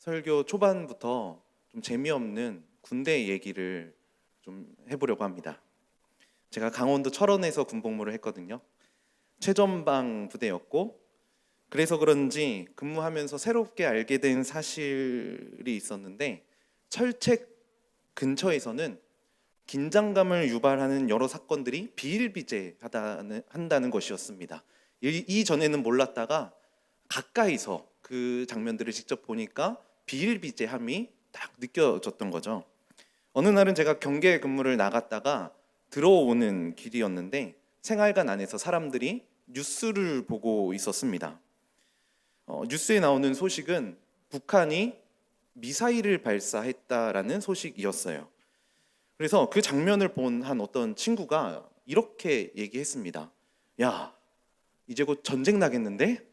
설교 초반부터 좀 재미없는 군대 얘기를 좀 해보려고 합니다. 제가 강원도 철원에서 군복무를 했거든요. 최전방 부대였고 그래서 그런지 근무하면서 새롭게 알게 된 사실이 있었는데 철책 근처에서는 긴장감을 유발하는 여러 사건들이 비일비재하다는 한다는 것이었습니다. 이, 이전에는 몰랐다가 가까이서 그 장면들을 직접 보니까 비일비재함이 딱 느껴졌던 거죠. 어느 날은 제가 경계 근무를 나갔다가 들어오는 길이었는데 생활관 안에서 사람들이 뉴스를 보고 있었습니다. 어, 뉴스에 나오는 소식은 북한이 미사일을 발사했다라는 소식이었어요. 그래서 그 장면을 본 한 어떤 친구가 이렇게 얘기했습니다. 야, 이제 곧 전쟁 나겠는데?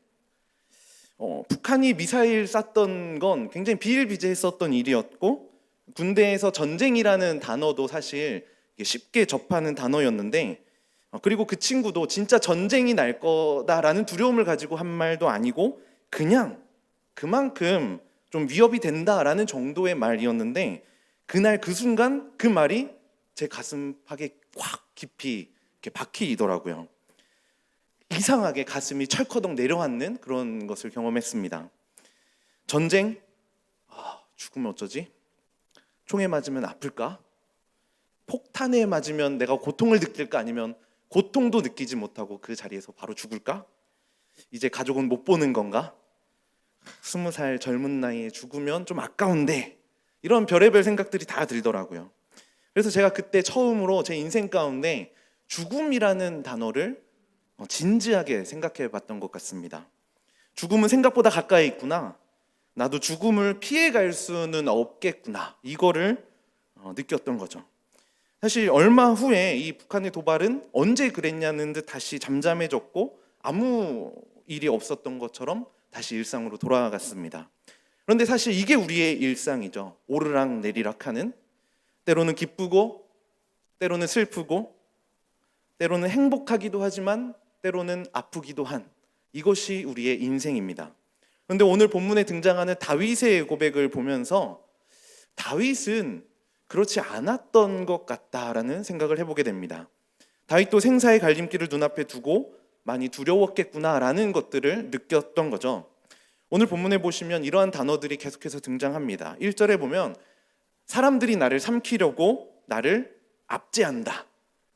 어, 북한이 미사일 쐈던 건 굉장히 비일비재했었던 일이었고 군대에서 전쟁이라는 단어도 사실 쉽게 접하는 단어였는데 어, 그리고 그 친구도 진짜 전쟁이 날 거다라는 두려움을 가지고 한 말도 아니고 그냥 그만큼 좀 위협이 된다라는 정도의 말이었는데 그날 그 순간 그 말이 제 가슴팍에 꽉 깊이 이렇게 박히더라고요. 이상하게 가슴이 철커덕 내려앉는 그런 것을 경험했습니다. 전쟁, 아, 죽으면 어쩌지? 총에 맞으면 아플까? 폭탄에 맞으면 내가 고통을 느낄까? 아니면 고통도 느끼지 못하고 그 자리에서 바로 죽을까? 이제 가족은 못 보는 건가? 스무 살 젊은 나이에 죽으면 좀 아까운데 이런 별의별 생각들이 다 들더라고요. 그래서 제가 그때 처음으로 제 인생 가운데 죽음이라는 단어를 어, 진지하게 생각해 봤던 것 같습니다. 죽음은 생각보다 가까이 있구나. 나도 죽음을 피해 갈 수는 없겠구나. 이거를 어, 느꼈던 거죠. 사실 얼마 후에 이 북한의 도발은 언제 그랬냐는 듯 다시 잠잠해졌고 아무 일이 없었던 것처럼 다시 일상으로 돌아갔습니다. 그런데 사실 이게 우리의 일상이죠. 오르락 내리락 하는 때로는 기쁘고 때로는 슬프고 때로는 행복하기도 하지만 때로는 아프기도 한 이것이 우리의 인생입니다. 그런데 오늘 본문에 등장하는 다윗의 고백을 보면서 다윗은 그렇지 않았던 것 같다라는 생각을 해보게 됩니다. 다윗도 생사의 갈림길을 눈앞에 두고 많이 두려웠겠구나라는 것들을 느꼈던 거죠. 오늘 본문에 보시면 이러한 단어들이 계속해서 등장합니다. 1절에 보면 사람들이 나를 삼키려고 나를 압제한다.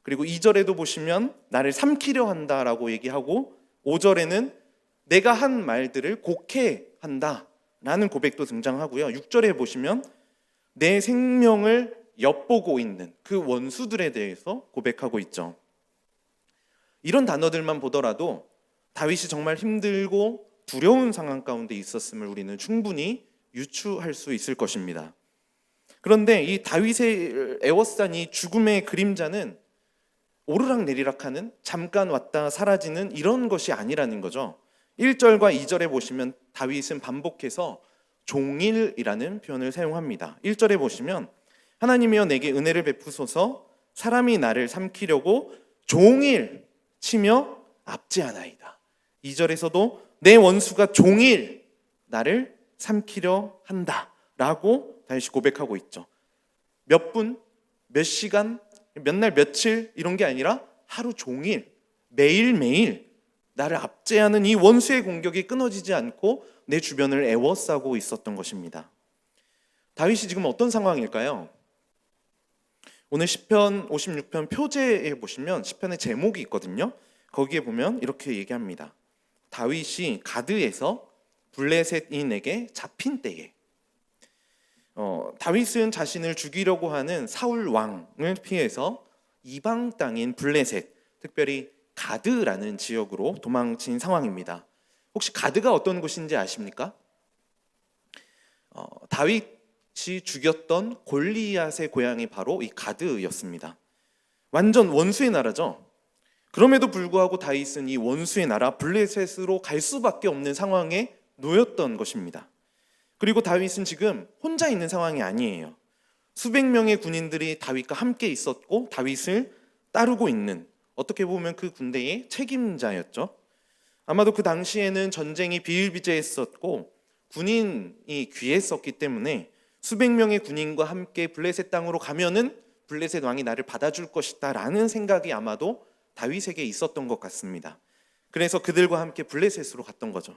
그리고 2절에도 보시면 나를 삼키려 한다라고 얘기하고 5절에는 내가 한 말들을 곡해한다. 라는 고백도 등장하고요. 6절에 보시면 내 생명을 엿보고 있는 그 원수들에 대해서 고백하고 있죠. 이런 단어들만 보더라도 다윗이 정말 힘들고 두려운 상황 가운데 있었음을 우리는 충분히 유추할 수 있을 것입니다. 그런데 이 다윗의 애워싼 이 죽음의 그림자는 오르락 내리락 하는 잠깐 왔다 사라지는 이런 것이 아니라는 거죠. 1절과 2절에 보시면 다윗은 반복해서 종일이라는 표현을 사용합니다. 1절에 보시면 하나님이여 내게 은혜를 베푸소서 사람이 나를 삼키려고 종일 치며 압제하나이다. 2절에서도 내 원수가 종일 나를 삼키려 한다라고 다윗이 고백하고 있죠. 몇 분, 몇 시간, 몇 날, 며칠 이런 게 아니라 하루 종일 매일매일 나를 압제하는 이 원수의 공격이 끊어지지 않고 내 주변을 애워싸고 있었던 것입니다. 다윗이 지금 어떤 상황일까요? 오늘 시편 56편 표제에 보시면 시편의 제목이 있거든요. 거기에 보면 이렇게 얘기합니다. 다윗이 가드에서 블레셋인에게 잡힌 때에 어, 다윗은 자신을 죽이려고 하는 사울 왕을 피해서 이방 땅인 블레셋, 특별히 가드라는 지역으로 도망친 상황입니다. 혹시 가드가 어떤 곳인지 아십니까? 어, 다윗이 죽였던 골리앗의 고향이 바로 이 가드였습니다. 완전 원수의 나라죠. 그럼에도 불구하고 다윗은 이 원수의 나라 블레셋으로 갈 수밖에 없는 상황에 놓였던 것입니다. 그리고 다윗은 지금 혼자 있는 상황이 아니에요. 수백 명의 군인들이 다윗과 함께 있었고 다윗을 따르고 있는 어떻게 보면 그 군대의 책임자였죠. 아마도 그 당시에는 전쟁이 비일비재했었고 군인이 귀했었기 때문에 수백 명의 군인과 함께 블레셋 땅으로 가면은 블레셋 왕이 나를 받아줄 것이다라는 생각이 아마도 다윗에게 있었던 것 같습니다. 그래서 그들과 함께 블레셋으로 갔던 거죠.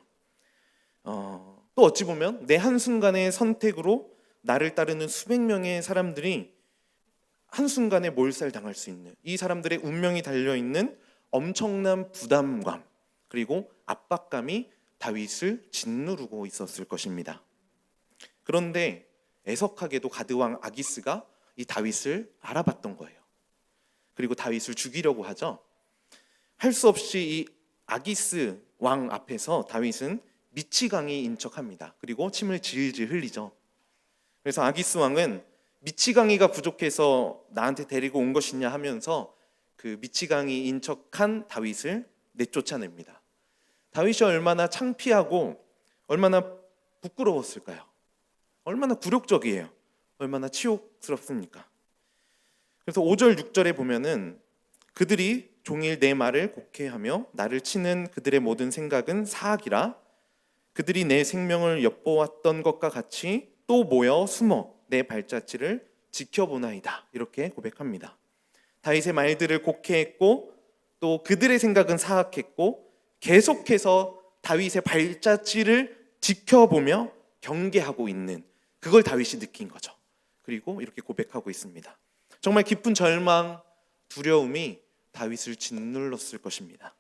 어, 또 어찌 보면 내 한순간의 선택으로 나를 따르는 수백 명의 사람들이 한순간에 몰살당할 수 있는 이 사람들의 운명이 달려 있는 엄청난 부담감 그리고 압박감이 다윗을 짓누르고 있었을 것입니다. 그런데 애석하게도 가드왕 아기스가 이 다윗을 알아봤던 거예요. 그리고 다윗을 죽이려고 하죠. 할 수 없이 이 아기스 왕 앞에서 다윗은 미치광이 인 척합니다. 그리고 침을 질질 흘리죠. 그래서 아기스 왕은 미치광이가 부족해서 나한테 데리고 온 것이냐 하면서 그 미치광이 인 척한 다윗을 내쫓아냅니다. 다윗이 얼마나 창피하고 얼마나 부끄러웠을까요? 얼마나 굴욕적이에요. 얼마나 치욕스럽습니까? 그래서 5절 6절에 보면은 그들이 종일 내 말을 곡해하며 나를 치는 그들의 모든 생각은 사악이라 그들이 내 생명을 엿보았던 것과 같이 또 모여 숨어 내 발자취를 지켜보나이다 이렇게 고백합니다. 다윗의 말들을 곡해했고 또 그들의 생각은 사악했고 계속해서 다윗의 발자취를 지켜보며 경계하고 있는 그걸 다윗이 느낀 거죠. 그리고 이렇게 고백하고 있습니다. 정말 깊은 절망, 두려움이 다윗을 짓눌렀을 것입니다.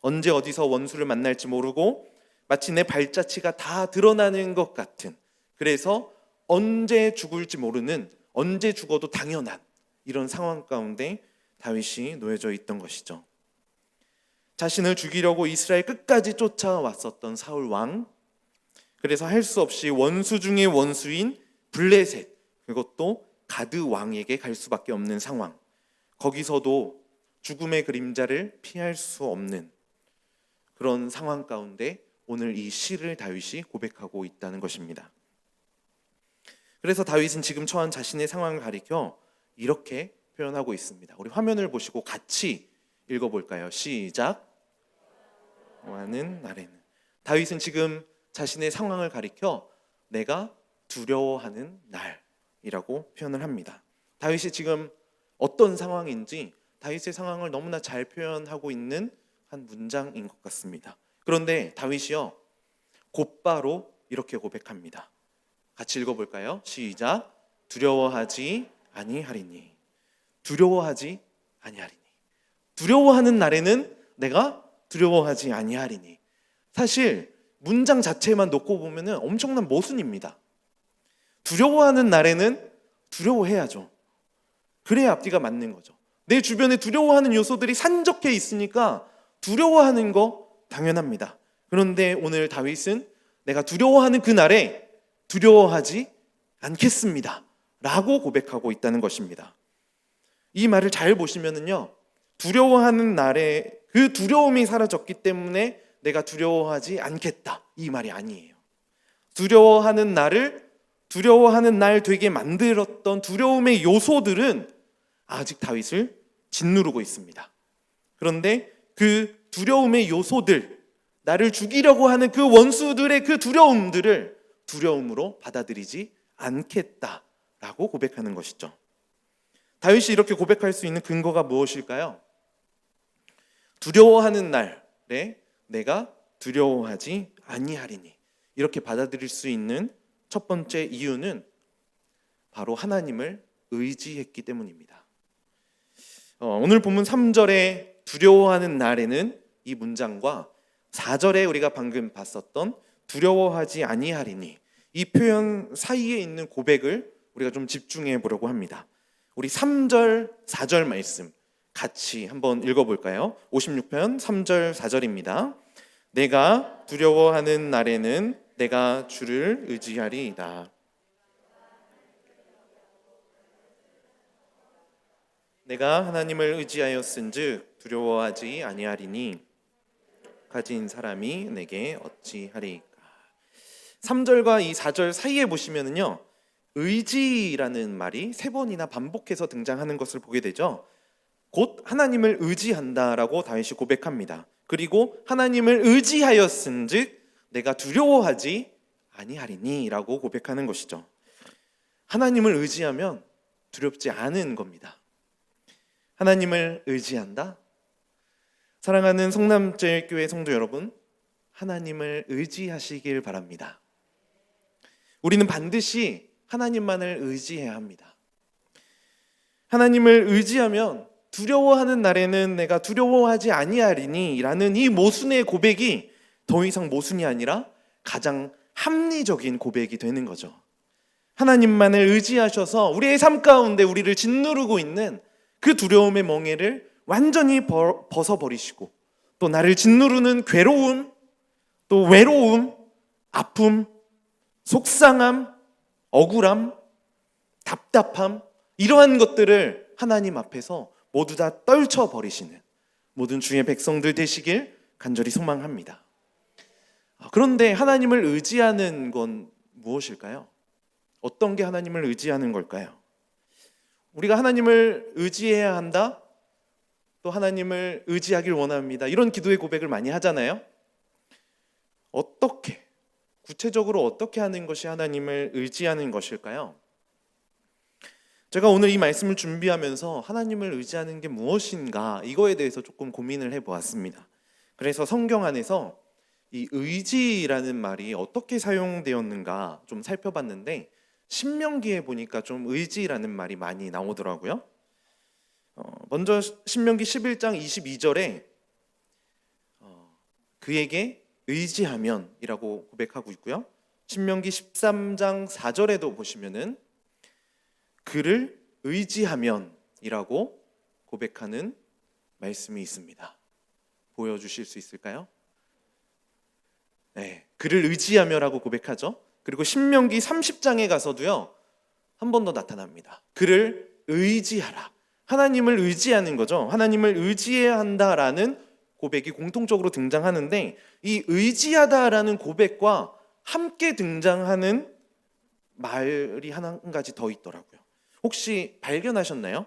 언제 어디서 원수를 만날지 모르고 마치 내 발자취가 다 드러나는 것 같은 그래서 언제 죽을지 모르는 언제 죽어도 당연한 이런 상황 가운데 다윗이 놓여져 있던 것이죠. 자신을 죽이려고 이스라엘 끝까지 쫓아왔었던 사울 왕 그래서 할 수 없이 원수 중의 원수인 블레셋 그것도 가드 왕에게 갈 수밖에 없는 상황. 거기서도 죽음의 그림자를 피할 수 없는 그런 상황 가운데 오늘 이 시를 다윗이 고백하고 있다는 것입니다. 그래서 다윗은 지금 처한 자신의 상황을 가리켜 이렇게 표현하고 있습니다. 우리 화면을 보시고 같이 읽어볼까요? 시작. 와는 날에는 다윗은 지금 자신의 상황을 가리켜 내가 두려워하는 날이라고 표현을 합니다. 다윗이 지금 어떤 상황인지 다윗의 상황을 너무나 잘 표현하고 있는 한 문장인 것 같습니다. 그런데 다윗이요 곧바로 이렇게 고백합니다. 같이 읽어볼까요? 시작. 두려워하지 아니하리니. 두려워하지 아니하리니. 두려워하는 날에는 내가 두려워하지 아니하리니. 사실 문장 자체만 놓고 보면은 엄청난 모순입니다. 두려워하는 날에는 두려워해야죠. 그래야 앞뒤가 맞는 거죠. 내 주변에 두려워하는 요소들이 산적해 있으니까 두려워하는 거 당연합니다. 그런데 오늘 다윗은 내가 두려워하는 그 날에 두려워하지 않겠습니다. 라고 고백하고 있다는 것입니다. 이 말을 잘 보시면은요, 두려워하는 날에 그 두려움이 사라졌기 때문에 내가 두려워하지 않겠다. 이 말이 아니에요. 두려워하는 나를 두려워하는 날 되게 만들었던 두려움의 요소들은 아직 다윗을 짓누르고 있습니다. 그런데 그 두려움의 요소들, 나를 죽이려고 하는 그 원수들의 그 두려움들을 두려움으로 받아들이지 않겠다라고 고백하는 것이죠. 다윗이 이렇게 고백할 수 있는 근거가 무엇일까요? 두려워하는 날에 내가 두려워하지 아니하리니 이렇게 받아들일 수 있는 첫 번째 이유는 바로 하나님을 의지했기 때문입니다. 어, 오늘 본문 3절에 두려워하는 날에는 이 문장과 4절에 우리가 방금 봤었던 두려워하지 아니하리니 이 표현 사이에 있는 고백을 우리가 좀 집중해 보려고 합니다. 우리 3절, 4절 말씀 같이 한번 읽어볼까요? 56편 3절, 4절입니다. 내가 두려워하는 날에는 내가 주를 의지하리이다. 내가 하나님을 의지하였은즉 두려워하지 아니하리니 가진 사람이 내게 어찌하리까. 3절과 이 4절 사이에 보시면은요. 의지라는 말이 세 번이나 반복해서 등장하는 것을 보게 되죠. 곧 하나님을 의지한다라고 다윗이 고백합니다. 그리고 하나님을 의지하였은즉 내가 두려워하지 아니하리니라고 고백하는 것이죠. 하나님을 의지하면 두렵지 않은 겁니다. 하나님을 의지한다. 사랑하는 성남제일교회 성도 여러분, 하나님을 의지하시길 바랍니다. 우리는 반드시 하나님만을 의지해야 합니다. 하나님을 의지하면 두려워하는 날에는 내가 두려워하지 아니하리니라는 이 모순의 고백이 더 이상 모순이 아니라 가장 합리적인 고백이 되는 거죠. 하나님만을 의지하셔서 우리의 삶 가운데 우리를 짓누르고 있는 그 두려움의 멍에를 완전히 벌- 벗어버리시고 또 나를 짓누르는 괴로움, 또 외로움, 아픔, 속상함, 억울함, 답답함 이러한 것들을 하나님 앞에서 모두 다 떨쳐 버리시는 모든 주의 백성들 되시길 간절히 소망합니다. 아, 그런데 하나님을 의지하는 건 무엇일까요? 어떤 게 하나님을 의지하는 걸까요? 우리가 하나님을 의지해야 한다. 또 하나님을 의지하길 원합니다. 이런 기도의 고백을 많이 하잖아요. 어떻게 구체적으로 어떻게 하는 것이 하나님을 의지하는 것일까요? 제가 오늘 이 말씀을 준비하면서 하나님을 의지하는 게 무엇인가 이거에 대해서 조금 고민을 해 보았습니다. 그래서 성경 안에서 이 의지라는 말이 어떻게 사용되었는가 좀 살펴봤는데 신명기에 보니까 좀 의지라는 말이 많이 나오더라고요. 어, 먼저 신명기 11장 22절에 어, 그에게 의지하면이라고 고백하고 있고요. 신명기 13장 4절에도 보시면은 그를 의지하면이라고 고백하는 말씀이 있습니다. 보여 주실 수 있을까요? 네, 그를 의지하며라고 고백하죠. 그리고 신명기 30장에 가서도요 한 번 더 나타납니다. 그를 의지하라. 하나님을 의지하는 거죠. 하나님을 의지해야 한다라는 고백이 공통적으로 등장하는데 이 의지하다라는 고백과 함께 등장하는 말이 한 가지 더 있더라고요. 혹시 발견하셨나요?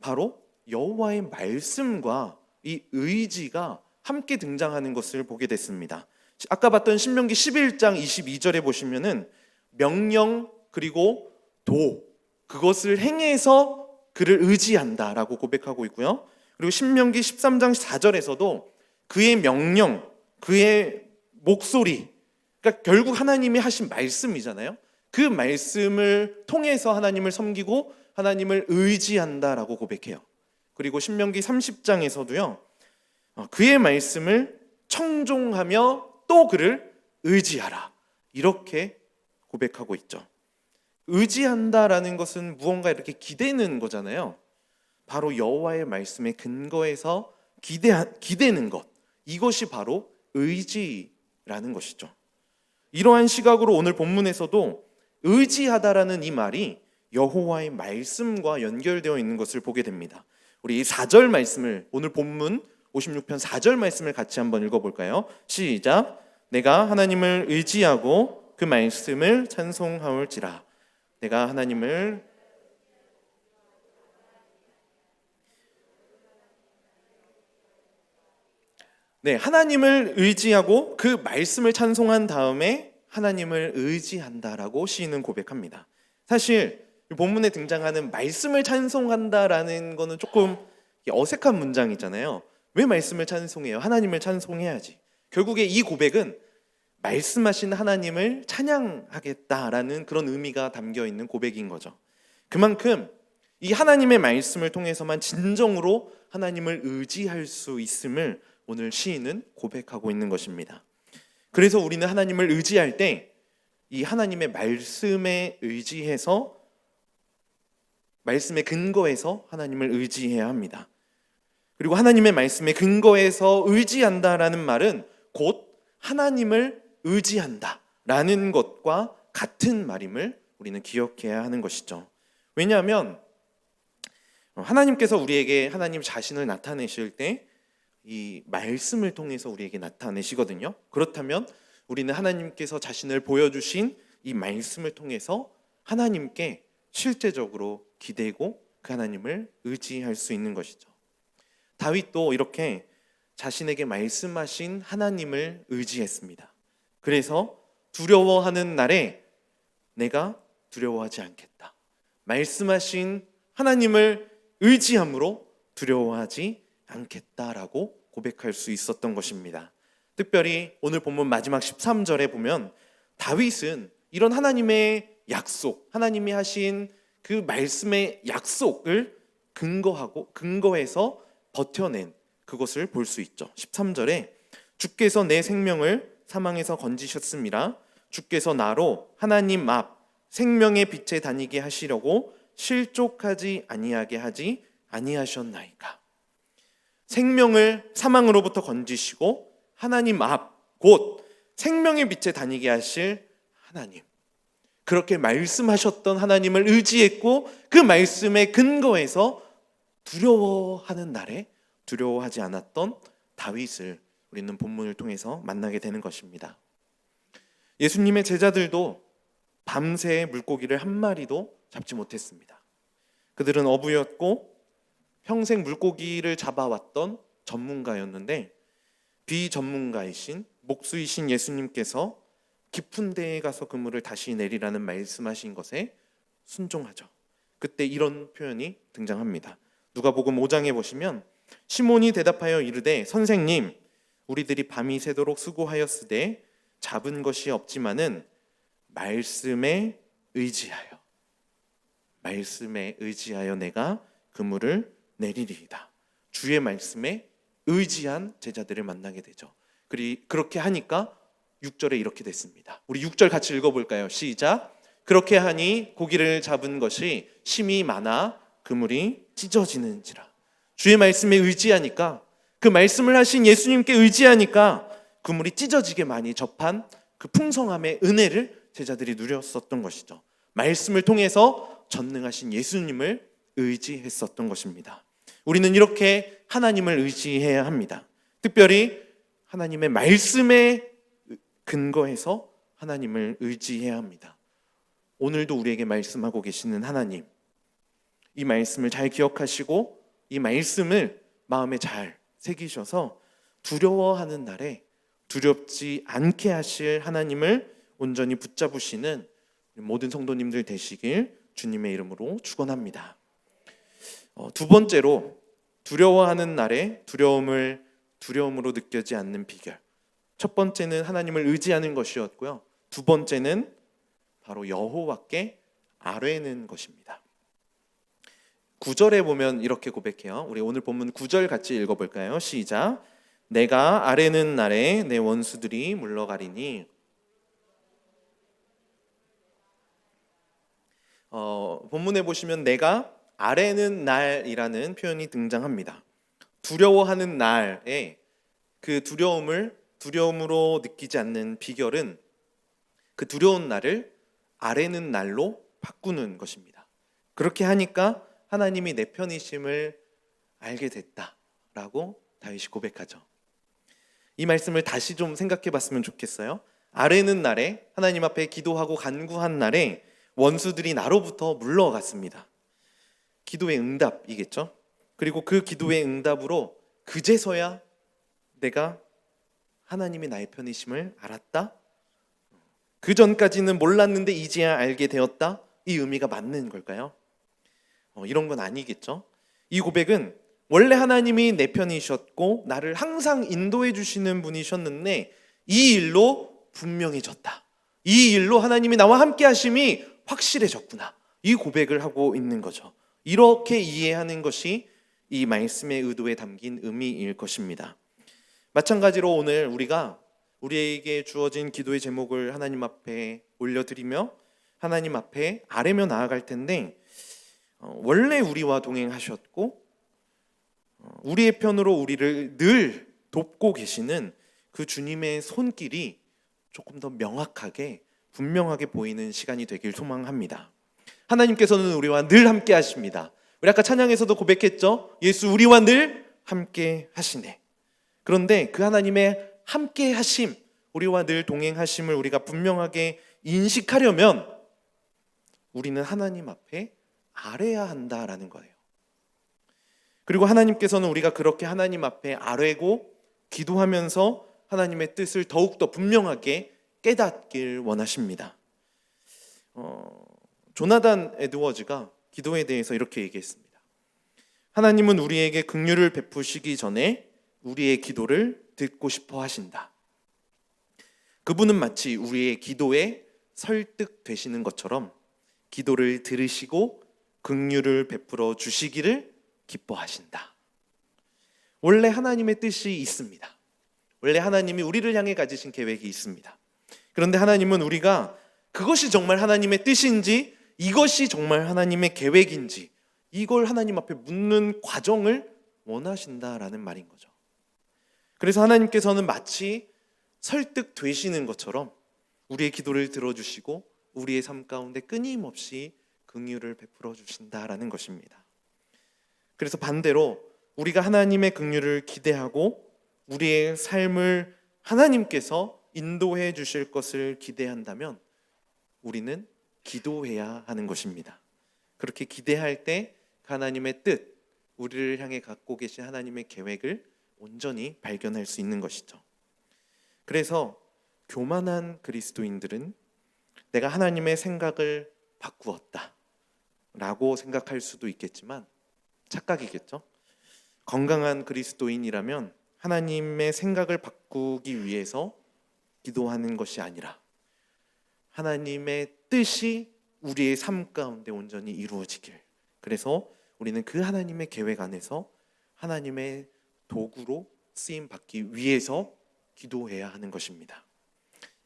바로 여호와의 말씀과 이 의지가 함께 등장하는 것을 보게 됐습니다. 아까 봤던 신명기 11장 22절에 보시면은 명령 그리고 도 그것을 행해서 그를 의지한다라고 고백하고 있고요. 그리고 신명기 13장 4절에서도 그의 명령, 그의 목소리, 그러니까 결국 하나님이 하신 말씀이잖아요. 그 말씀을 통해서 하나님을 섬기고 하나님을 의지한다라고 고백해요. 그리고 신명기 30장에서도요. 어, 그의 말씀을 청종하며 또 그를 의지하라. 이렇게 고백하고 있죠. 의지한다라는 것은 무언가 이렇게 기대는 거잖아요. 바로 여호와의 말씀에 근거해서 기대 기대는 것. 이것이 바로 의지라는 것이죠. 이러한 시각으로 오늘 본문에서도 의지하다라는 이 말이 여호와의 말씀과 연결되어 있는 것을 보게 됩니다. 우리 이 4절 말씀을 오늘 본문 56편 4절 말씀을 같이 한번 읽어 볼까요? 시작. 내가 하나님을 의지하고 그 말씀을 찬송하올지라. 내가 하나님을 네, 하나님을 의지하고 그 말씀을 찬송한 다음에 하나님을 의지한다라고 시인은 고백합니다. 사실 이 본문에 등장하는 말씀을 찬송한다라는 거는 조금 어색한 문장이잖아요. 왜 말씀을 찬송해요? 하나님을 찬송해야지. 결국에 이 고백은 말씀하신 하나님을 찬양하겠다라는 그런 의미가 담겨 있는 고백인 거죠. 그만큼 이 하나님의 말씀을 통해서만 진정으로 하나님을 의지할 수 있음을 오늘 시인은 고백하고 있는 것입니다. 그래서 우리는 하나님을 의지할 때 이 하나님의 말씀에 의지해서 말씀에 근거해서 하나님을 의지해야 합니다. 그리고 하나님의 말씀에 근거해서 의지한다라는 말은 곧 하나님을 의지한다 라는 것과 같은 말임을 우리는 기억해야 하는 것이죠. 왜냐하면 하나님께서 우리에게 하나님 자신을 나타내실 때 이 말씀을 통해서 우리에게 나타내시거든요. 그렇다면 우리는 하나님께서 자신을 보여주신 이 말씀을 통해서 하나님께 실제적으로 기대고 그 하나님을 의지할 수 있는 것이죠. 다윗도 이렇게 자신에게 말씀하신 하나님을 의지했습니다. 그래서 두려워하는 날에 내가 두려워하지 않겠다. 말씀하신 하나님을 의지함으로 두려워하지 않겠다라고 고백할 수 있었던 것입니다. 특별히 오늘 본문 마지막 13절에 보면 다윗은 이런 하나님의 약속, 하나님이 하신 그 말씀의 약속을 근거하고 근거해서 버텨낸 그것을 볼 수 있죠. 13절에 주께서 내 생명을 사망에서 건지셨습니다. 주께서 나로 하나님 앞 생명의 빛에 다니게 하시려고 실족하지 아니하게 하지 아니하셨나이까. 생명을 사망으로부터 건지시고 하나님 앞 곧 생명의 빛에 다니게 하실 하나님. 그렇게 말씀하셨던 하나님을 의지했고 그 말씀에 근거해서 두려워하는 날에 두려워하지 않았던 다윗을 우리는 본문을 통해서 만나게 되는 것입니다. 예수님의 제자들도 밤새 물고기를 한 마리도 잡지 못했습니다. 그들은 어부였고 평생 물고기를 잡아왔던 전문가였는데 비전문가이신 목수이신 예수님께서 깊은 데에 가서 그물을 다시 내리라는 말씀하신 것에 순종하죠. 그때 이런 표현이 등장합니다. 누가복음 5장에 보시면 시몬이 대답하여 이르되 선생님 우리들이 밤이 새도록 수고하였으되 잡은 것이 없지만은 말씀에 의지하여 말씀에 의지하여 내가 그물을 내리리이다. 주의 말씀에 의지한 제자들을 만나게 되죠. 그리 그렇게 하니까 6절에 이렇게 됐습니다. 우리 6절 같이 읽어 볼까요? 시작. 그렇게 하니 고기를 잡은 것이 심이 많아 그물이 찢어지는지라. 주의 말씀에 의지하니까 그 말씀을 하신 예수님께 의지하니까 그물이 찢어지게 많이 접한 그 풍성함의 은혜를 제자들이 누렸었던 것이죠. 말씀을 통해서 전능하신 예수님을 의지했었던 것입니다. 우리는 이렇게 하나님을 의지해야 합니다. 특별히 하나님의 말씀에 근거해서 하나님을 의지해야 합니다. 오늘도 우리에게 말씀하고 계시는 하나님, 이 말씀을 잘 기억하시고 이 말씀을 마음에 잘 새기셔서 두려워하는 날에 두렵지 않게 하실 하나님을 온전히 붙잡으시는 모든 성도님들 되시길 주님의 이름으로 축원합니다. 어, 두 번째로 두려워하는 날에 두려움을 두려움으로 느껴지 않는 비결. 첫 번째는 하나님을 의지하는 것이었고요. 두 번째는 바로 여호와께 아뢰는 것입니다. 9절에 보면 이렇게 고백해요. 우리 오늘 본문 9절 같이 읽어 볼까요? 시작. 내가 아뢰는 날에 내 원수들이 물러가리니 어, 본문에 보시면 내가 아래는 날이라는 표현이 등장합니다. 두려워하는 날에 그 두려움을 두려움으로 느끼지 않는 비결은 그 두려운 날을 아래는 날로 바꾸는 것입니다. 그렇게 하니까 하나님이 내 편이심을 알게 됐다라고 다윗이 고백하죠. 이 말씀을 다시 좀 생각해 봤으면 좋겠어요. 아래는 날에 하나님 앞에 기도하고 간구한 날에 원수들이 나로부터 물러갔습니다. 기도의 응답이겠죠. 그리고 그 기도의 응답으로 그제서야 내가 하나님이 나의 편이심을 알았다. 그 전까지는 몰랐는데 이제야 알게 되었다. 이 의미가 맞는 걸까요? 어, 이런 건 아니겠죠. 이 고백은 원래 하나님이 내 편이셨고 나를 항상 인도해 주시는 분이셨는데 이 일로 분명해졌다. 이 일로 하나님이 나와 함께 하심이 확실해졌구나. 이 고백을 하고 있는 거죠. 이렇게 이해하는 것이 이 말씀의 의도에 담긴 의미일 것입니다. 마찬가지로 오늘 우리가 우리에게 주어진 기도의 제목을 하나님 앞에 올려드리며 하나님 앞에 아뢰며 나아갈 텐데 어, 원래 우리와 동행하셨고 어, 우리의 편으로 우리를 늘 돕고 계시는 그 주님의 손길이 조금 더 명확하게 분명하게 보이는 시간이 되길 소망합니다. 하나님께서는 우리와 늘 함께 하십니다. 우리 아까 찬양에서도 고백했죠? 예수 우리와 늘 함께 하시네. 그런데 그 하나님의 함께 하심, 우리와 늘 동행하심을 우리가 분명하게 인식하려면 우리는 하나님 앞에 아뢰야 한다라는 거예요. 그리고 하나님께서는 우리가 그렇게 하나님 앞에 아뢰고 기도하면서 하나님의 뜻을 더욱더 분명하게 깨닫길 원하십니다. 어, 조나단 에드워즈가 기도에 대해서 이렇게 얘기했습니다. 하나님은 우리에게 긍휼을 베푸시기 전에 우리의 기도를 듣고 싶어 하신다. 그분은 마치 우리의 기도에 설득되시는 것처럼 기도를 들으시고 긍휼을 베풀어 주시기를 기뻐하신다. 원래 하나님의 뜻이 있습니다. 원래 하나님이 우리를 향해 가지신 계획이 있습니다. 그런데 하나님은 우리가 그것이 정말 하나님의 뜻인지 이것이 정말 하나님의 계획인지 이걸 하나님 앞에 묻는 과정을 원하신다라는 말인 거죠. 그래서 하나님께서는 마치 설득되시는 것처럼 우리의 기도를 들어주시고 우리의 삶 가운데 끊임없이 긍휼을 베풀어 주신다라는 것입니다. 그래서 반대로 우리가 하나님의 긍휼을 기대하고 우리의 삶을 하나님께서 인도해 주실 것을 기대한다면 우리는 기도해야 하는 것입니다. 그렇게 기대할 때 하나님의 뜻, 우리를 향해 갖고 계신 하나님의 계획을 온전히 발견할 수 있는 것이죠. 그래서 교만한 그리스도인들은 내가 하나님의 생각을 바꾸었다 라고 생각할 수도 있겠지만 착각이겠죠. 건강한 그리스도인이라면 하나님의 생각을 바꾸기 위해서 기도하는 것이 아니라 하나님의 뜻이 우리의 삶 가운데 온전히 이루어지길. 그래서 우리는 그 하나님의 계획 안에서 하나님의 도구로 쓰임 받기 위해서 기도해야 하는 것입니다.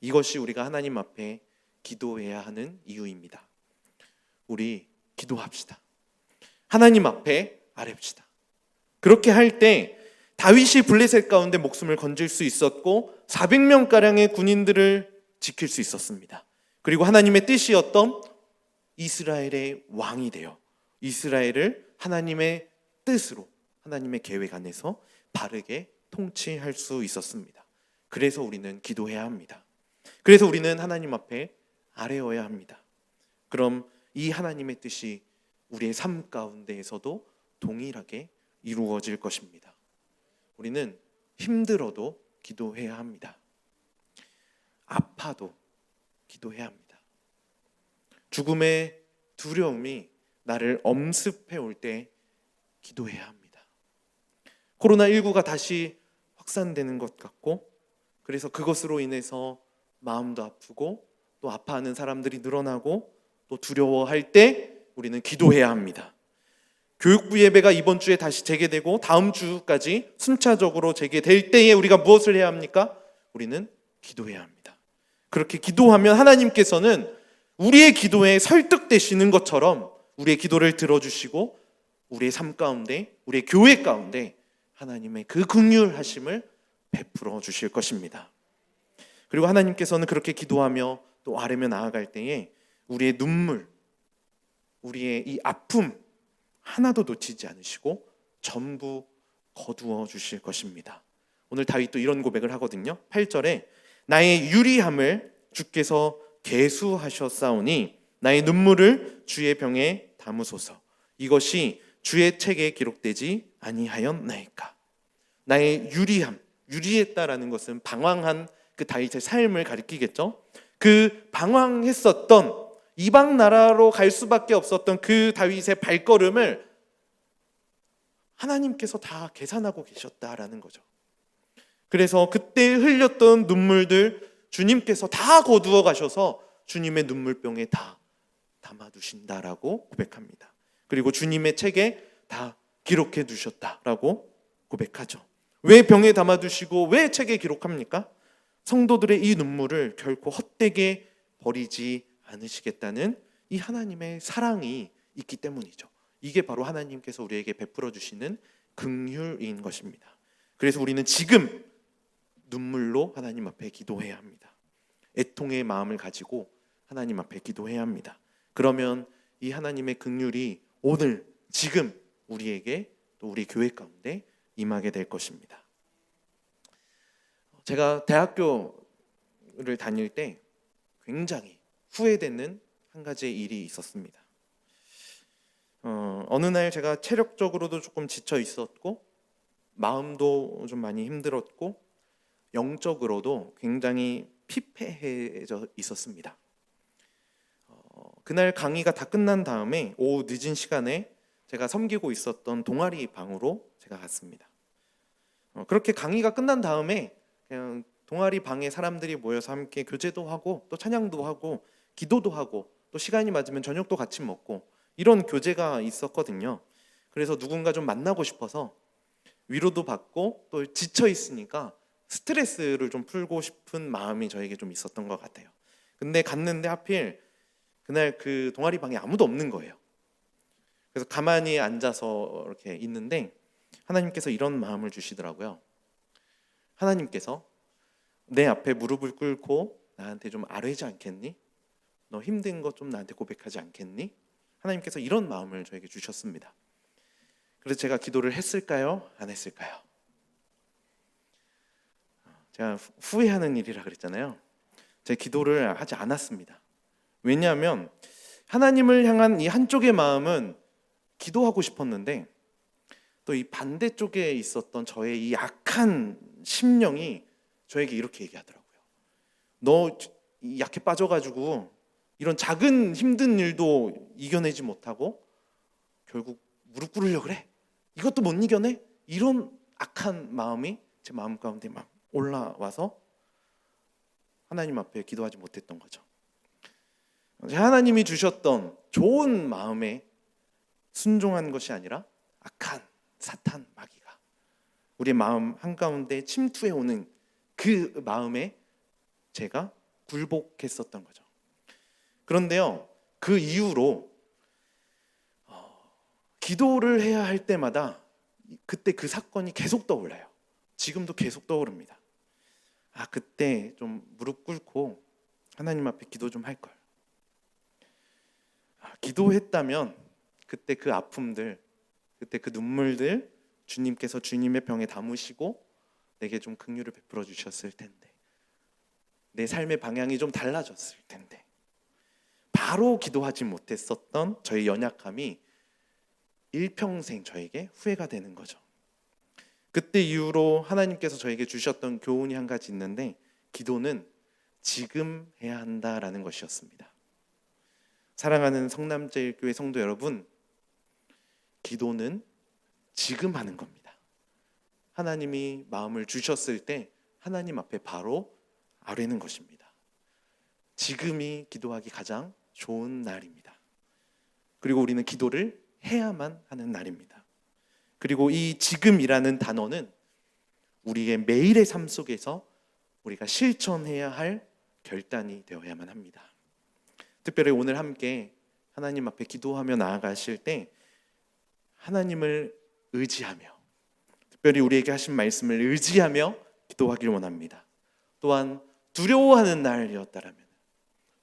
이것이 우리가 하나님 앞에 기도해야 하는 이유입니다. 우리 기도합시다. 하나님 앞에 아뢰시다. 그렇게 할 때 다윗이 블레셋 가운데 목숨을 건질 수 있었고 400명 가량의 군인들을 지킬 수 있었습니다. 그리고 하나님의 뜻이었던 이스라엘의 왕이 되어 이스라엘을 하나님의 뜻으로 하나님의 계획 안에서 바르게 통치할 수 있었습니다. 그래서 우리는 기도해야 합니다. 그래서 우리는 하나님 앞에 아뢰어야 합니다. 그럼 이 하나님의 뜻이 우리의 삶 가운데에서도 동일하게 이루어질 것입니다. 우리는 힘들어도 기도해야 합니다. 아파도 기도해야 합니다. 죽음의 두려움이 나를 엄습해 올 때 기도해야 합니다. 코로나19가 다시 확산되는 것 같고, 그래서 그것으로 인해서 마음도 아프고, 또 아파하는 사람들이 늘어나고, 또 두려워할 때 우리는 기도해야 합니다. 교육부 예배가 이번 주에 다시 재개되고 다음 주까지 순차적으로 재개될 때에 우리가 무엇을 해야 합니까? 우리는 기도해야 합니다. 그렇게 기도하면 하나님께서는 우리의 기도에 설득되시는 것처럼 우리의 기도를 들어주시고 우리의 삶 가운데, 우리의 교회 가운데 하나님의 그 긍휼하심을 베풀어 주실 것입니다. 그리고 하나님께서는 그렇게 기도하며 또 아래며 나아갈 때에 우리의 눈물, 우리의 이 아픔 하나도 놓치지 않으시고 전부 거두어 주실 것입니다. 오늘 다윗도 이런 고백을 하거든요. 8절에 나의 유리함을 주께서 계수하셨사오니 나의 눈물을 주의 병에 담으소서. 이것이 주의 책에 기록되지 아니하였나이까. 나의 유리함, 유리했다라는 것은 방황한 그 다윗의 삶을 가리키겠죠. 그 방황했었던 이방 나라로 갈 수밖에 없었던 그 다윗의 발걸음을 하나님께서 다 계산하고 계셨다라는 거죠. 그래서 그때 흘렸던 눈물들 주님께서 다 거두어 가셔서 주님의 눈물병에 다 담아 두신다라고 고백합니다. 그리고 주님의 책에 다 기록해 두셨다라고 고백하죠. 왜 병에 담아 두시고 왜 책에 기록합니까? 성도들의 이 눈물을 결코 헛되게 버리지 않으시겠다는 이 하나님의 사랑이 있기 때문이죠. 이게 바로 하나님께서 우리에게 베풀어 주시는 긍휼인 것입니다. 그래서 우리는 지금 눈물로 하나님 앞에 기도해야 합니다. 애통의 마음을 가지고 하나님 앞에 기도해야 합니다. 그러면 이 하나님의 긍휼이 오늘 지금 우리에게 또 우리 교회 가운데 임하게 될 것입니다. 제가 대학교를 다닐 때 굉장히 후회되는 한 가지의 일이 있었습니다. 어, 어느 날 제가 체력적으로도 조금 지쳐 있었고 마음도 좀 많이 힘들었고 영적으로도 굉장히 피폐해져 있었습니다. 어, 그날 강의가 다 끝난 다음에 오후 늦은 시간에 제가 섬기고 있었던 동아리 방으로 제가 갔습니다. 어, 그렇게 강의가 끝난 다음에 그냥 동아리 방에 사람들이 모여서 함께 교제도 하고 또 찬양도 하고 기도도 하고 또 시간이 맞으면 저녁도 같이 먹고 이런 교제가 있었거든요. 그래서 누군가 좀 만나고 싶어서 위로도 받고 또 지쳐 있으니까 스트레스를 좀 풀고 싶은 마음이 저에게 좀 있었던 것 같아요. 근데 갔는데 하필 그날 그 동아리 방에 아무도 없는 거예요. 그래서 가만히 앉아서 이렇게 있는데 하나님께서 이런 마음을 주시더라고요. 하나님께서 내 앞에 무릎을 꿇고 나한테 좀 아뢰지 않겠니? 너 힘든 것좀 나한테 고백하지 않겠니? 하나님께서 이런 마음을 저에게 주셨습니다. 그래서 제가 기도를 했을까요? 안 했을까요? 제가 후- 후회하는 일이라 그랬잖아요. 제 기도를 하지 않았습니다. 왜냐하면 하나님을 향한 이 한쪽의 마음은 기도하고 싶었는데 또 이 반대쪽에 있었던 저의 이 약한 심령이 저에게 이렇게 얘기하더라고요. 너이 약해 빠져가지고 이런 작은 힘든 일도 이겨내지 못하고 결국 무릎 꿇으려 그래. 이것도 못 이겨내? 이런 악한 마음이 제 마음 가운데 막 올라와서 하나님 앞에 기도하지 못했던 거죠. 하나님이 주셨던 좋은 마음에 순종한 것이 아니라 악한 사탄 마귀가 우리의 마음 한가운데 침투해 오는 그 마음에 제가 굴복했었던 거죠. 그런데요, 그 이후로 어, 기도를 해야 할 때마다 그때 그 사건이 계속 떠올라요. 지금도 계속 떠오릅니다. 아, 그때 좀 무릎 꿇고 하나님 앞에 기도 좀 할 걸. 아, 기도했다면 그때 그 아픔들, 그때 그 눈물들 주님께서 주님의 병에 담으시고 내게 좀 긍휼을 베풀어 주셨을 텐데. 내 삶의 방향이 좀 달라졌을 텐데. 바로 기도하지 못했었던 저의 연약함이 일평생 저에게 후회가 되는 거죠. 그때 이후로 하나님께서 저에게 주셨던 교훈이 한 가지 있는데 기도는 지금 해야 한다라는 것이었습니다. 사랑하는 성남제일교회 성도 여러분, 기도는 지금 하는 겁니다. 하나님이 마음을 주셨을 때 하나님 앞에 바로 아뢰는 것입니다. 지금이 기도하기 가장 좋은 날입니다. 그리고 우리는 기도를 해야만 하는 날입니다. 그리고 이 지금이라는 단어는 우리의 매일의 삶 속에서 우리가 실천해야 할 결단이 되어야만 합니다. 특별히 오늘 함께 하나님 앞에 기도하며 나아가실 때 하나님을 의지하며 특별히 우리에게 하신 말씀을 의지하며 기도하기를 원합니다. 또한 두려워하는 날이었다라면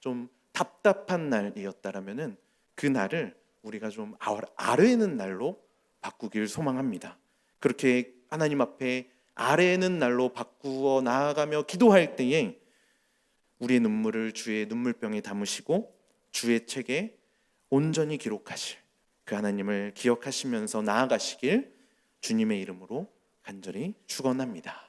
좀 답답한 날이었다라면은 그 날을 우리가 좀 아- 아뢰는 날로 바꾸길 소망합니다. 그렇게 하나님 앞에 아뢰는 날로 바꾸어 나아가며 기도할 때에 우리의 눈물을 주의 눈물병에 담으시고 주의 책에 온전히 기록하실 그 하나님을 기억하시면서 나아가시길 주님의 이름으로 간절히 축원합니다.